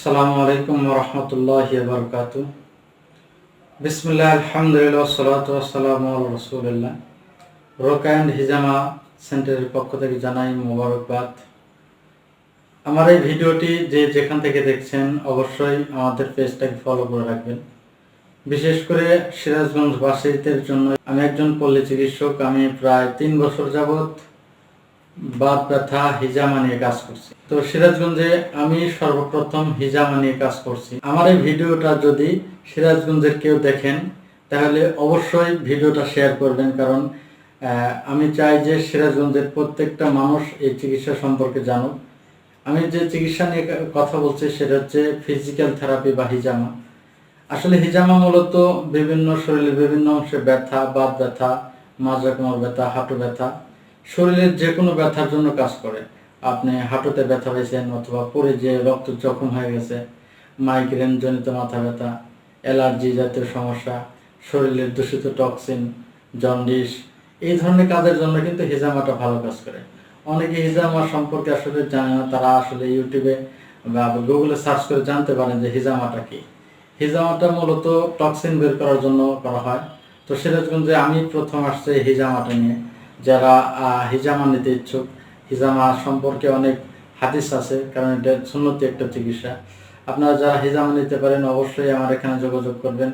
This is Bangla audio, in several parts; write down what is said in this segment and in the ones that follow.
আসসালামু আলাইকুম রহমতুল্লাহ বরকাত বিসমুল্লাহ, আলহামদুলিল্লাহ সালাতু আসসালামু আলা রাসূলিল্লাহ। রোক অ্যান্ড হিজামা সেন্টারের পক্ষ থেকে জানাই মোবারকবাদ। আমার এই ভিডিওটি যে যেখান থেকে দেখছেন, অবশ্যই আমাদের পেজটাকে ফলো করে রাখবেন। বিশেষ করে সিরাজগঞ্জ বাসীদের জন্য আমি একজন পল্লী চিকিৎসক। আমি প্রায় তিন বছর যাবত বাত ব্যথা হিজামা নিয়ে কাজ করছি। তো সিরাজগঞ্জে আমি সর্বপ্রথম হিজামা নিয়ে কাজ করছি। আমার এই ভিডিওটা যদি সিরাজগঞ্জের কেউ দেখেন, তাহলে অবশ্যই ভিডিওটা শেয়ার করবেন, কারণ আমি চাই যে সিরাজগঞ্জের প্রত্যেকটা মানুষ এই চিকিৎসা সম্পর্কে জানুক। আমি যে চিকিৎসা নিয়ে কথা বলছি, সেটা হচ্ছে ফিজিক্যাল থেরাপি বা হিজামা। আসলে হিজামা মূলত বিভিন্ন শরীরের বিভিন্ন অংশে ব্যথা, বাত ব্যথা মাজা কোমর ব্যথা, হাঁটু ব্যথা শরীরের যে কোনো ব্যথার জন্য কাজ করে। আপনি হাঁটুতে ব্যথা পেয়েছেন অথবা পরে যে রক্ত জখম হয়ে গেছে মাইগ্রেন জনিত মাথা ব্যথা অ্যালার্জি জাতীয় সমস্যা, শরীরের দূষিত টক্সিন জন্ডিস এই ধরনের কাজের জন্য কিন্তু হিজামাটা ভালো কাজ করে। অনেকে হিজামা সম্পর্কে আসলে জানে না, তারা আসলে ইউটিউবে বা গুগলে সার্চ করে জানতে পারেন যে হিজামাটা কি। হিজামাটা মূলত টক্সিন বের করার জন্য করা হয়। তো সেটা যে আমি প্রথম আসছে হিজামাটা নিয়ে। যারা হিজামা নিতে ইচ্ছুক, হিজামা সম্পর্কে অনেক হাদিস আছে, কারণ এটা সুন্নতি একটা চিকিৎসা। আপনারা যারা হিজামা নিতে পারেন, অবশ্যই আমার এখানে যোগাযোগ করবেন।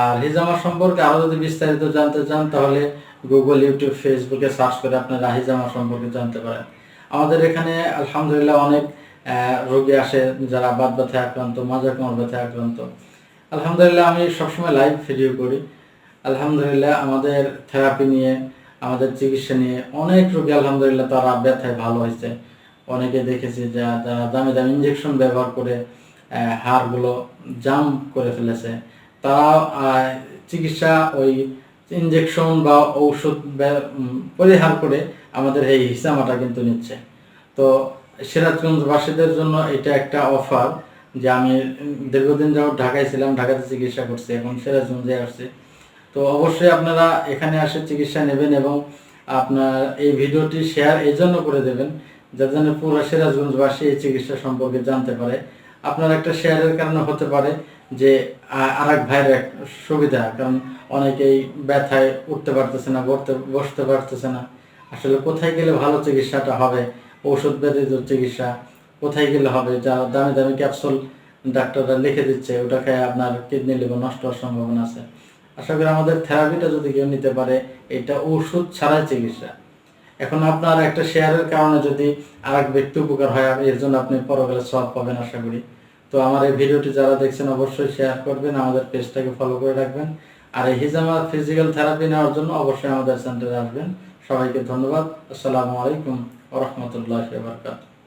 আর হিজামা সম্পর্কে আরও যদি বিস্তারিত জানতে চান, তাহলে গুগল ইউটিউব ফেসবুকে সার্চ করে আপনারা হিজামা সম্পর্কে জানতে পারেন। আমাদের এখানে আলহামদুলিল্লাহ অনেক রোগী আসে, যারা বাদ ব্যথায় আক্রান্ত মাজা কোমর ব্যথায় আক্রান্ত। আলহামদুলিল্লাহ আমি সবসময় লাইভ ভিডিও করি। আলহামদুলিল্লাহ আমাদের থেরাপি নিয়ে আমাদের চিকিৎসা নিয়ে অনেক রোগী, আলহামদুলিল্লাহ, তারা ব্যথায় ভালো হয়েছে। অনেকে দেখেছি যা যারা দামি দামি ইঞ্জেকশন ব্যবহার করে হাড়গুলো জাম করে ফেলেছে। তারা চিকিৎসা ওই ইঞ্জেকশন বা ঔষধ পরিহার করে আমাদের এই হিসামাটা কিন্তু নিচ্ছে। তো সিরাজগঞ্জবাসীদের জন্য এটা একটা অফার যে আমি দীর্ঘদিন যাবত ঢাকায় ছিলাম, ঢাকাতে চিকিৎসা করছি, এখন সিরাজগঞ্জে আসছি। তো অবশ্যই আপনারা এখানে আসে চিকিৎসা নেবেন এবং আপনার এই ভিডিওটি শেয়ার এই জন্য করে দেবেন, যাতে যেন পুরো সিরাজগঞ্জবাসী এই চিকিৎসা সম্পর্কে জানতে পারে। আপনার একটা শেয়ারের কারণে হতে পারে যে আর এক ভাইয়ের এক সুবিধা, কারণ অনেকেই ব্যথায় উঠতে পারতেছে না বসতে বসতে পারতেছে না। আসলে কোথায় গেলে ভালো চিকিৎসাটা হবে? ঔষধ ব্যতীত চিকিৎসা কোথায় গেলে হবে? যা দামি দামি ক্যাপসুল ডাক্তাররা লিখে দিচ্ছে, ওটা খেয়ে আপনার কিডনি লিভার নষ্ট হওয়ার সম্ভাবনা আছে। আশা করি আমাদের থেরাপিটা যদি কেউ নিতে পারে, এটা ওষুধ ছাড়াই চিকিৎসা। এখন আপনার একটা শেয়ারের কারণে যদি আর এক ব্যক্তি উপকার হয় এর জন্য আপনি পরকালে সব পাবেন আশা করি। তো আমার এই ভিডিওটি যারা দেখছেন, অবশ্যই শেয়ার করবেন, আমাদের পেজটাকে ফলো করে রাখবেন। আর এই হিজামা ফিজিক্যাল থেরাপি নেওয়ার জন্য অবশ্যই আমাদের সেন্টারে আসবেন। সবাইকে ধন্যবাদ। আসসালামু আলাইকুম ওরহমতুল্লাহ বারকাত